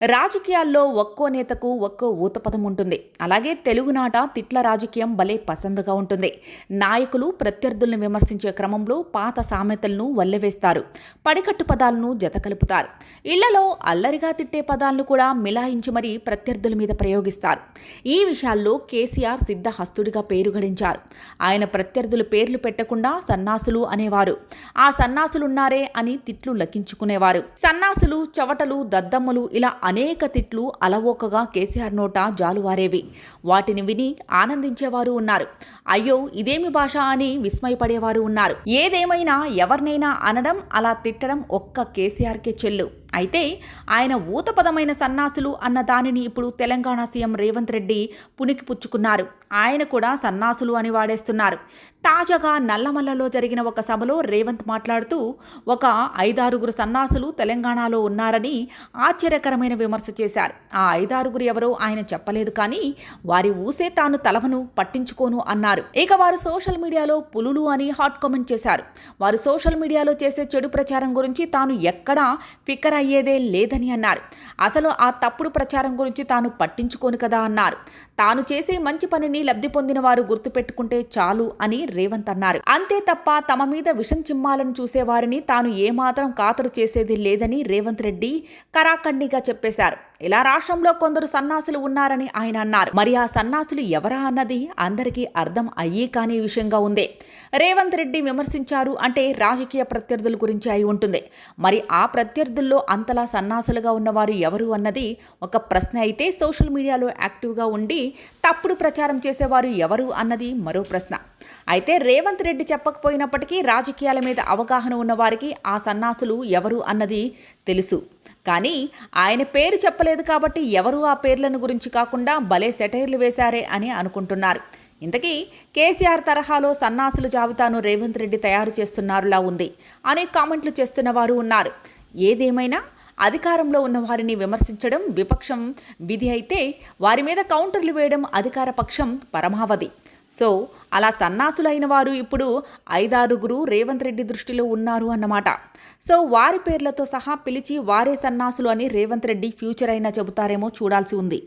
రాజకీయాల్లో ఒక్కో నేతకు ఒక్కో ఊతపదం ఉంటుంది. అలాగే తెలుగునాట తిట్ల రాజకీయం భలే పసందుగా ఉంటుంది. నాయకులు ప్రత్యర్థుల్ని విమర్శించే క్రమంలో పాత సామెతలను వల్లెవేస్తారు. పడికట్టు పదాలను జతకలుపుతారు ఇళ్ళలో అల్లరిగా తిట్టే పదాలను కూడా మిలాయించి మరీ ప్రత్యర్థుల మీద ప్రయోగిస్తారు. ఈ విషయాల్లో కేసీఆర్ సిద్ధహస్తుడిగా పేరు గడించారు. ఆయన ప్రత్యర్థులు పేర్లు పెట్టకుండా సన్నాసులు అనేవారు. ఆ సన్నాసులున్నారే అని తిట్లు లెక్కించుకునేవారు సన్నాసులు చవటలు దద్దమ్మలు ఇలా అనేక తిట్లు అలవోకగా కేసీఆర్ నోట జాలువారేవి. వాటిని విని ఆనందించేవారు ఉన్నారు. అయ్యో ఇదేమి భాష అని విస్మయపడేవారు ఉన్నారు. ఏదేమైనా ఎవరినైనా అనడం అలా తిట్టడం ఒక్క కేసీఆర్కే చెల్లు. అయితే ఆయన ఊతపదమైన సన్నాసులు అన్న దానిని ఇప్పుడు తెలంగాణ సీఎం రేవంత్ రెడ్డి పునికి పుచ్చుకున్నారు. ఆయన కూడా సన్నాసులు అని వాడేస్తున్నారు. తాజాగా నల్లమల్లలో జరిగిన ఒక సభలో రేవంత్ మాట్లాడుతూ ఒక ఐదారుగురు సన్నాసులు తెలంగాణలో ఉన్నారని ఆశ్చర్యకరమైన విమర్శ చేశారు. ఆ ఐదారుగురు ఎవరో ఆయన చెప్పలేదు కానీ వారి ఊసే తాను తలవను పట్టించుకోను అన్నారు. ఇక వారు సోషల్ మీడియాలో పులులు అని హాట్ కామెంట్ చేశారు. వారు సోషల్ మీడియాలో చేసే చెడు ప్రచారం గురించి తాను ఎక్కడా ఫిక్కర్ అయ్యేదే లేదని అన్నారు. అసలు ఆ తప్పుడు ప్రచారం గురించి తాను పట్టించుకోను కదా అన్నారు. తాను చేసే మంచి పనిని లబ్ధి పొందిన వారు గుర్తుపెట్టుకుంటే చాలు అని రేవంత్ అన్నారు. అంతే తప్ప తమ మీద విషం చిమ్మాలను చూసేవారిని తాను ఏమాత్రం ఖాతరు చేసేది లేదని రేవంత్ రెడ్డి కరాఖండిగా చెప్పేశారు. ఇలా రాష్ట్రంలో కొందరు సన్నాసులు ఉన్నారని ఆయన అన్నారు. మరి ఆ సన్నాసులు ఎవరా అన్నది అందరికీ అర్థం అయ్యే కాని విషయంగా ఉంది. రేవంత్ రెడ్డి విమర్శించారు అంటే రాజకీయ ప్రత్యర్థుల గురించి అయి ఉంటుంది. మరి ఆ ప్రత్యర్థుల్లో అంతలా సన్నాసులుగా ఉన్నవారు ఎవరు అన్నది ఒక ప్రశ్న అయితే సోషల్ మీడియాలో యాక్టివ్గా ఉండి తప్పుడు ప్రచారం చేసేవారు ఎవరు అన్నది మరో ప్రశ్న. అయితే రేవంత్ రెడ్డి చెప్పకపోయినప్పటికీ రాజకీయాల మీద అవగాహన ఉన్నవారికి ఆ సన్నాసులు ఎవరు అన్నది తెలుసు. కానీ ఆయన పేరు చెప్పలేదు కాబట్టి ఎవరు ఆ పేర్లను గురించి కాకుండా భలే సెటైర్లు వేశారే అని అనుకుంటున్నారు. ఇంతకీ కేసీఆర్ తరహాలో సన్నాసుల జాబితాను రేవంత్ రెడ్డి తయారు చేస్తున్నారులా ఉంది. అనే కామెంట్లు చేస్తున్న వారు ఉన్నారు. ఏదేమైనా అధికారంలో ఉన్న వారిని విమర్శించడం విపక్షం విధి అయితే వారి మీద కౌంటర్లు వేయడం అధికార పక్షం పరమావధి. సో అలా సన్నాసులైన వారు ఇప్పుడు ఐదారుగురు రేవంత్ రెడ్డి దృష్టిలో ఉన్నారు అన్నమాట. సో వారి పేర్లతో సహా పిలిచి వారే సన్నాసులు అని రేవంత్ రెడ్డి ఫ్యూచర్ అయినా చెబుతారేమో చూడాల్సి ఉంది.